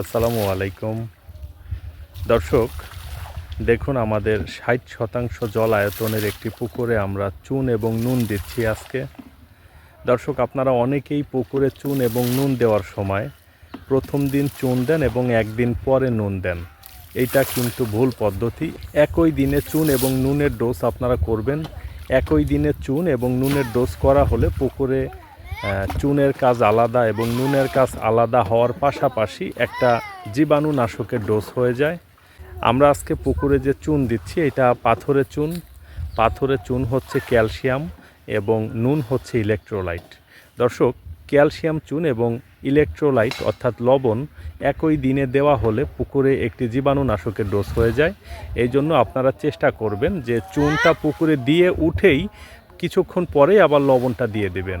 আসসালামু আলাইকুম। দর্শক, দেখুন আমাদের ষাট শতাংশ জল আয়তনের একটি পুকুরে আমরা চুন এবং নুন দিচ্ছি আজকে। দর্শক, আপনারা অনেকেই পুকুরে চুন এবং নুন দেওয়ার সময় প্রথম দিন চুন দেন এবং একদিন পরে নুন দেন। এটা কিন্তু ভুল পদ্ধতি। একই দিনে চুন এবং নুনের ডোজ আপনারা করবেন। একই দিনে চুন এবং নুনের ডোজ করা হলে পুকুরে চুনের কাজ আলাদা এবং নুনের কাজ আলাদা হওয়ার পাশাপাশি একটা জীবাণুনাশকের ডোজ হয়ে যায়। আমরা আজকে পুকুরে যে চুন দিচ্ছি, এটা পাথরের চুন। পাথরের চুন হচ্ছে ক্যালসিয়াম এবং নুন হচ্ছে ইলেকট্রোলাইট। দর্শক, ক্যালসিয়াম চুন এবং ইলেকট্রোলাইট অর্থাৎ লবণ একই দিনে দেওয়া হলে পুকুরে একটি জীবাণুনাশকের ডোজ হয়ে যায়। এই জন্য আপনারা চেষ্টা করবেন যে চুনটা পুকুরে দিয়ে উঠেই কিছুক্ষণ পরেই আবার লবণটা দিয়ে দেবেন।